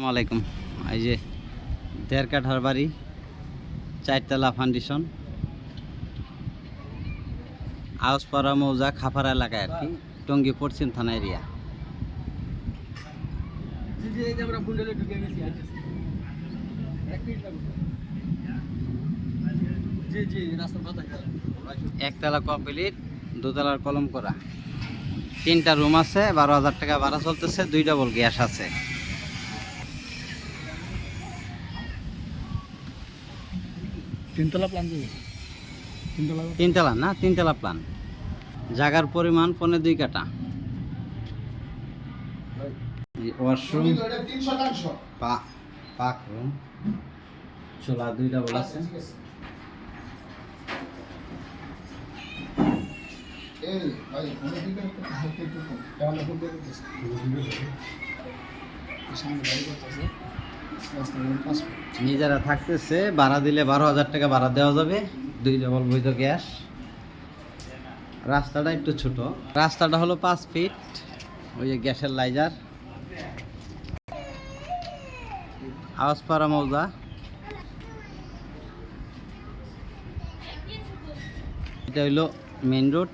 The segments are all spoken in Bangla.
আসসালামু আলাইকুম। এই যে দেড় কাঠার বাড়ি, চারতলা ফাউন্ডেশন আউসপাড়া মৌজা খাপাড়া এলাকায় আর কি, টঙ্গী পশ্চিম থানা এরিয়া একতলা কমপ্লিট, দোতলার কলম করা। তিনটা রুম আছে, বারো হাজার টাকা ভাড়া চলতেছে, দুই ডবল গ্যাস আছে। তিনতলা প্ল্যান তিনতলা তিনতলা না? তিনতলা প্ল্যান জাগার পরিমাণ পনে দুই কাটা ওয়াশরুম পাক রুম চুলা দুই ডবল আছে। সামনে গাড়ি করতেছে। নিজেরা থাকতেছে, ভাড়া দিলে বারো হাজার টাকা ভাড়া দেওয়া যাবে। দুই ডবল বৈধ গ্যাস। রাস্তাটা একটু ছোট। রাস্তাটা হলো পাঁচ ফিট ওই যে গ্যাসের লাইজার। আওয়াজপাড়া মৌজা। এটা হইল মেন রোড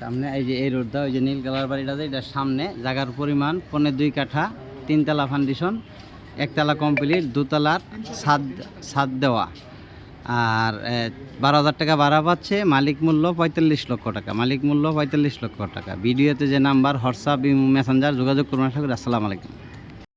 সামনে এই যে এই রোডটা ওই যে নীল কালার বাড়িটাতে এটার সামনে, জায়গার পরিমাণ পনেরো দুই কাঠা। তিনতলা ফাউন্ডেশন একতলা কমপ্লিট দুতলার ছাদ ছাদ দেওয়া। আর বারো হাজার টাকা ভাড়া পাচ্ছে, মালিক মূল্য পঁয়তাল্লিশ লক্ষ টাকা, মালিক মূল্য পঁয়তাল্লিশ লক্ষ টাকা। ভিডিওতে যে নাম্বার হোয়াটসঅ্যাপ মেসেঞ্জার যোগাযোগ করুন, আশা আসসালামু আলাইকুম।